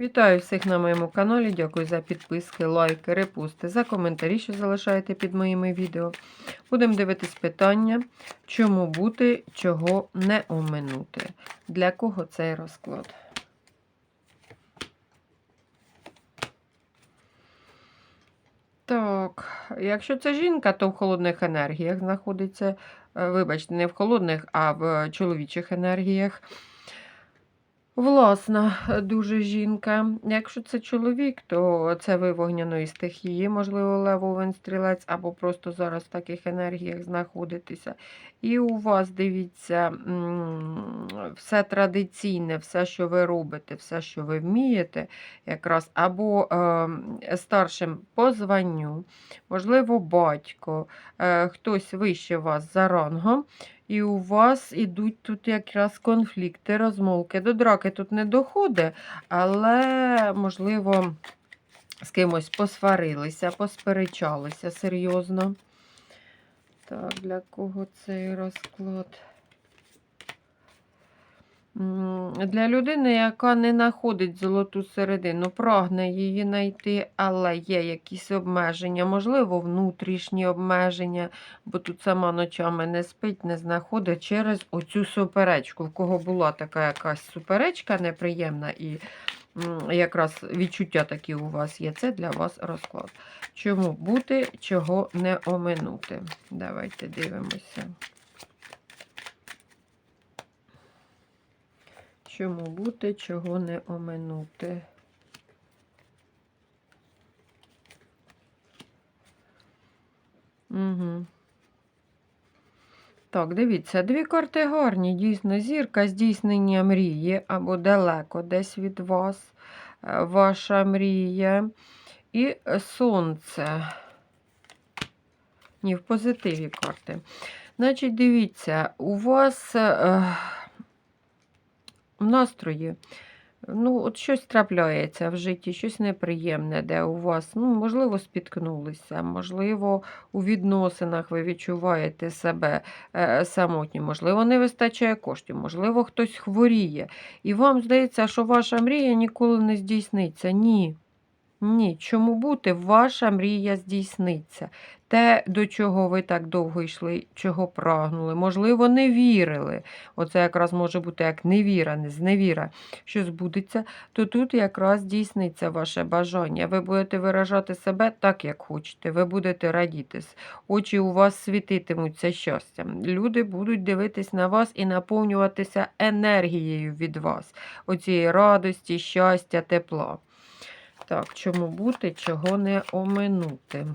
Вітаю всіх на моєму каналі. Дякую за підписки, лайки, репости, за коментарі, що залишаєте під моїми відео. Будемо дивитись питання, чому бути, чого не оминути. Для кого цей розклад? Так, якщо це жінка, то в холодних енергіях знаходиться. Е, Вибачте, не в холодних, а в чоловічих енергіях. Власна е, дуже жінка. Якщо це чоловік, то це ви вогняної стихії, можливо, левовин стрілець, або просто зараз в таких енергіях знаходитеся. І у вас, дивіться, все традиційне, все, що ви робите, все, що ви вмієте, якраз або е, старшим по званню, можливо, батько, е, хтось вище вас за рангом. І у вас ідуть тут якраз конфлікти, розмовки. До драки тут не доходить, але, можливо, з кимось посварилися, посперечалися серйозно. Так, для кого цей розклад? Для людини, яка не знаходить золоту середину, прагне її знайти, але є якісь обмеження, можливо, внутрішні обмеження, бо тут сама ночами не спить, не знаходить через оцю суперечку. В кого була така якась суперечка неприємна і якраз відчуття такі у вас є, це для вас розклад. Чому бути, чого не оминути? Давайте дивимося. Чому бути, чого не оминути? Угу. Так, дивіться, дві карти гарні, дійсно, зірка здійснення мрії або далеко десь від вас, е, ваша мрія. І сонце. Ні, в позитиві карти. Значить, дивіться, у вас. Е, настрої. Ну, от щось трапляється в житті, щось неприємне, де у вас, ну, можливо, спіткнулися, можливо, у відносинах ви відчуваєте себе самотнім, самотні, можливо, не вистачає коштів, можливо, хтось хворіє. І вам здається, що ваша мрія ніколи не здійсниться. Ні. Ні, чому бути, ваша мрія здійсниться. Те, до чого ви так довго йшли, чого прагнули, можливо, не вірили. Оце якраз може бути як невіра, не зневіра, що збудеться, то тут якраз здійсниться ваше бажання. Ви будете виражати себе так, як хочете. Ви будете радітись. Очі у вас світитимуться щастям. Люди будуть дивитись на вас і наповнюватися енергією від вас, оцієї радості, щастя, тепла. Так, чому бути, чого не оминути?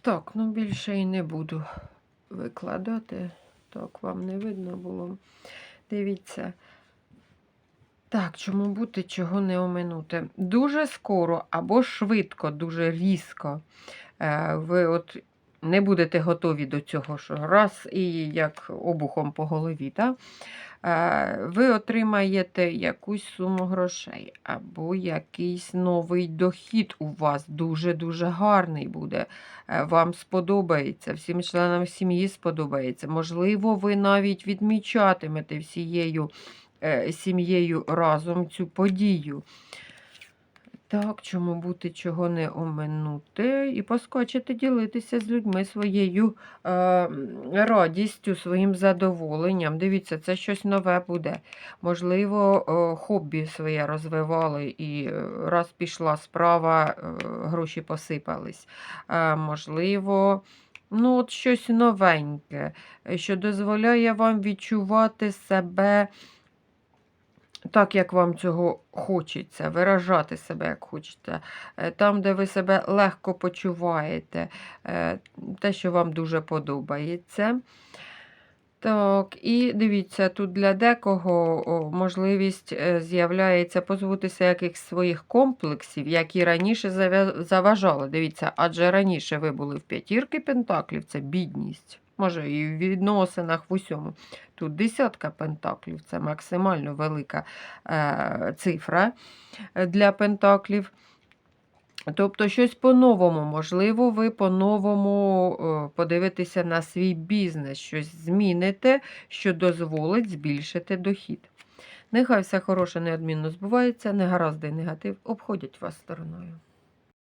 Так, ну більше і не буду викладати. Так, вам не видно було. Дивіться. Так, чому бути, чого не оминути? Дуже скоро або швидко, дуже різко. е, Ви от не будете готові до цього, що раз і як обухом по голові. Да? Ви отримаєте якусь суму грошей, або якийсь новий дохід у вас дуже-дуже гарний буде. Е, Вам сподобається, всім членам сім'ї сподобається. Можливо, ви навіть відмічатимете всією е, сім'єю разом цю подію. Так, чому бути, чого не оминути, і поскочити ділитися з людьми своєю е, радістю, своїм задоволенням. Дивіться, це щось нове буде. Можливо, е, хобі своє розвивали, і е, раз пішла справа, е, гроші посипались. Е, можливо, ну, от щось новеньке, е, що дозволяє вам відчувати себе так, як вам цього хочеться, виражати себе, як хочете, там, де ви себе легко почуваєте, е, те, що вам дуже подобається. Так, і дивіться, тут для декого можливість е, з'являється позбутися якихось своїх комплексів, які раніше заважали. Дивіться, адже раніше ви були в п'ятірки пентаклів, це бідність. Може, і в відносинах в усьому. Тут десятка пентаклів це максимально велика е, цифра е, для пентаклів. Тобто щось по-новому, можливо, ви по-новому е, подивитеся на свій бізнес, щось зміните, що дозволить збільшити дохід. Нехай все хороше неодмінно збувається, негаразди негатив обходять вас стороною.